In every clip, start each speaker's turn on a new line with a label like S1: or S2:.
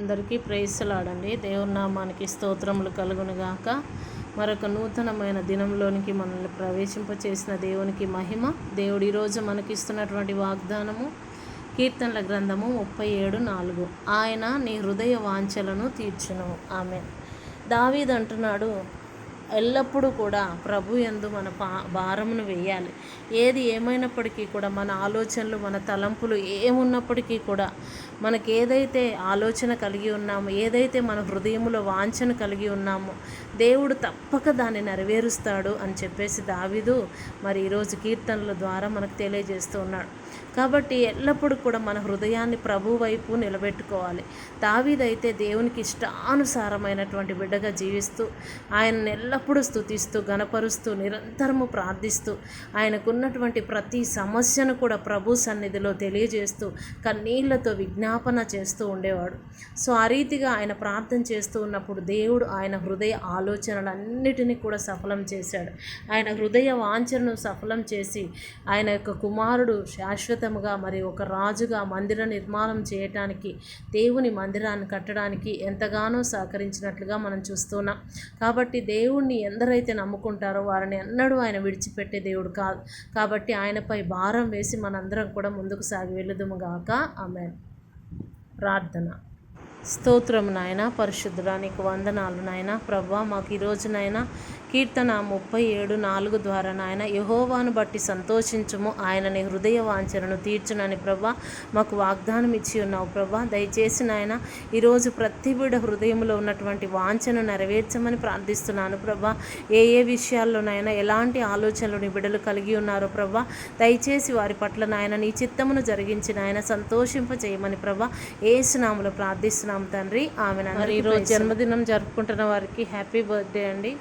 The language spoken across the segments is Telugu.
S1: అందరికీ ప్రేయస్సులాడండి దేవుని నామానికి స్తోత్రములు కలుగునుగాక. మరొక నూతనమైన దినంలోనికి మనల్ని ప్రవేశింపచేసిన దేవునికి మహిమ. దేవుడు ఈరోజు మనకిస్తున్నటువంటి వాగ్దానము కీర్తనల గ్రంథము ముప్పై ఏడు నాలుగు. ఆయన నీ హృదయ వాంఛలను తీర్చును. ఆమె దావీద్ అంటున్నాడు ఎల్లప్పుడూ కూడా ప్రభు యందు మన పా భారమును వేయాలి. ఏది ఏమైనప్పటికీ కూడా మన ఆలోచనలు మన తలంపులు ఏమున్నప్పటికీ కూడా మనకి ఏదైతే ఆలోచన కలిగి ఉన్నామో ఏదైతే మన హృదయంలో వాంఛన కలిగి ఉన్నామో దేవుడు తప్పక దాన్ని నెరవేరుస్తాడు అని చెప్పేసి దావిదు మరి ఈరోజు కీర్తనల ద్వారా మనకు తెలియజేస్తూ ఉన్నాడు. కాబట్టి ఎల్లప్పుడూ కూడా మన హృదయాన్ని ప్రభు వైపు నిలబెట్టుకోవాలి. దావీదైతే దేవునికి ఇష్టానుసారమైనటువంటి బిడ్డగా జీవిస్తూ ఆయనను ఎల్లప్పుడూ స్థుతిస్తూ గనపరుస్తూ నిరంతరము ప్రార్థిస్తూ ఆయనకున్నటువంటి ప్రతి సమస్యను కూడా ప్రభు సన్నిధిలో తెలియజేస్తూ కన్నీళ్ళతో విజ్ఞాపన చేస్తూ ఉండేవాడు. సో ఆ రీతిగా ఆయన ప్రార్థన చేస్తూ ఉన్నప్పుడు దేవుడు ఆయన హృదయ ఆలోచనలన్నిటినీ కూడా సఫలం చేశాడు. ఆయన హృదయ వాంఛనను సఫలం చేసి ఆయన యొక్క కుమారుడు శాశ్వతముగా మరి ఒక రాజుగా మందిర నిర్మాణం చేయటానికి దేవుని మందిరాన్ని కట్టడానికి ఎంతగానో సహకరించినట్లుగా మనం చూస్తున్నాం. కాబట్టి దేవుణ్ణి ఎందరైతే నమ్ముకుంటారో వారిని ఎన్నడూ ఆయన విడిచిపెట్టే దేవుడు కాదు కాబట్టి ఆయనపై భారం వేసి మనందరం కూడా ముందుకు సాగి వెళ్ళదుము గాక. ఆమె ప్రార్థన. స్తోత్రం నాయన పరిశుద్ధుడా నీకు వందనాలు నాయన. ప్రభా మాకు ఈరోజు నాయన కీర్తన ముప్పై ఏడు నాలుగు ద్వారా నాయన యహోవాను బట్టి సంతోషించుము. ఆయన నీ హృదయ వాంఛనను తీర్చునని ప్రభా మాకు వాగ్దానం ఇచ్చి ఉన్నావు ప్రభా. దయచేసి నాయన ఈరోజు ప్రతి బిడ హృదయంలో ఉన్నటువంటి వాంఛను నెరవేర్చమని ప్రార్థిస్తున్నాను ప్రభా. ఏ ఏ విషయాల్లోనైనా ఎలాంటి ఆలోచనలు నీ బిడ్డలు కలిగి ఉన్నారో ప్రభా దయచేసి వారి పట్ల నాయన నీ చిత్తమును జరిగించి నాయన సంతోషింప చేయమని ప్రభా ఏసునాములు ప్రార్థిస్తున్నాం తండ్రి. ఆమె ఈరోజు జన్మదినం జరుపుకుంటున్న వారికి హ్యాపీ బర్త్డే అండి.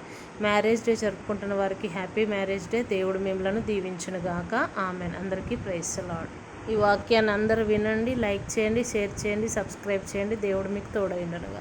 S1: మ్యారేజ్ మ్యారేజ్ డే జరుపుకుంటున్న వారికి హ్యాపీ మ్యారేజ్ డే. దేవుడు మిమ్మలను దీవించును గాక ఆమెన్. అందరికీ ప్రైస్ లాడ్ ఈ వాక్యాన్ని అందరూ వినండి లైక్ చేయండి షేర్ చేయండి సబ్స్క్రైబ్ చేయండి. దేవుడు మీకు తోడైనడుగా